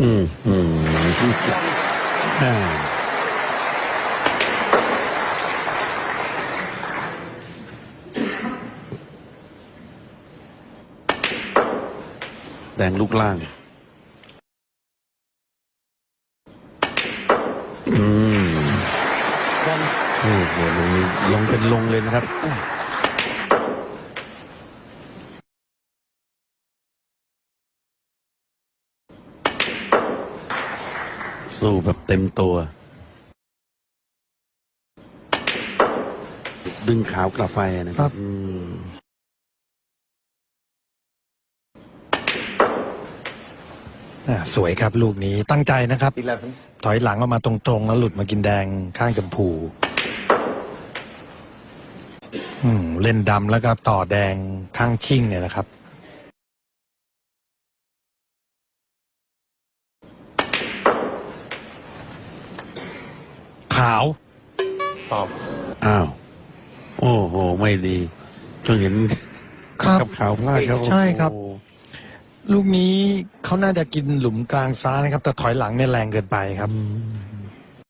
อืมอืมอ่าแดงลูกล่าง อืมโอ้โหลงลงเป็นลงเลยนะครับ สู้แบบเต็มตัว ดึงขาวกลับไปนะคครัรับบอืมอ่าสวยครับลูกนี้ตั้งใจนะครับ 11. ถอยหลังออกมาตรงๆ แล้วหลุดมากินแดงข้างจมพูอืมเล่นดำแล้วก็ต่อแดงข้างชิ่งเนี่ยนะครับาว Off. อ้าว โอ้โห ไม่ดีจนเห็นครับกับขาวพลาดครับใช่ครับโอ้โหลูกนี้เขาน่าจะกินหลุมกลางซ้ายนะครับ แต่ถอยหลังเนี่ยแรงเกินไปครับอืม